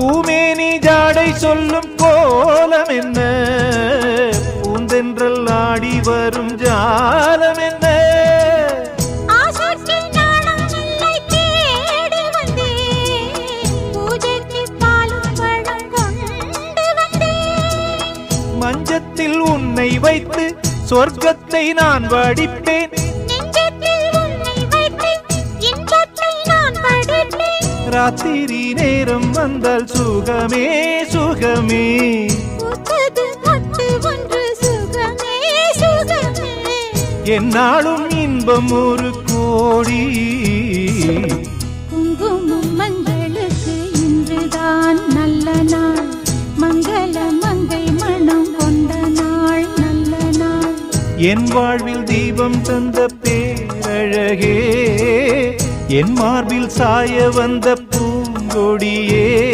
பூமேனி ஜாடை சொல்லும் கோலம் என்ன? பூந்தென்றல் ஆடி வரும் ஜாலம் என்ன? மஞ்சத்தில் உன்னை வைத்து சொர்க்கத்தை நான் வடிப்பேன். ராத்திரி நேரம் வந்தால் சுகமே சுகமே. என்னாலும் இன்பம் ஒரு கோடி. குங்குமம் மங்களுக்கு இன்றுதான் நல்ல நாள். மங்கள மங்கை மனம் கொண்ட நாள் நல்ல நாள். என் வாழ்வில் தீபம் தந்த பேரழகே. என் மார்பில் சாய வந்த பூங்கொடியே.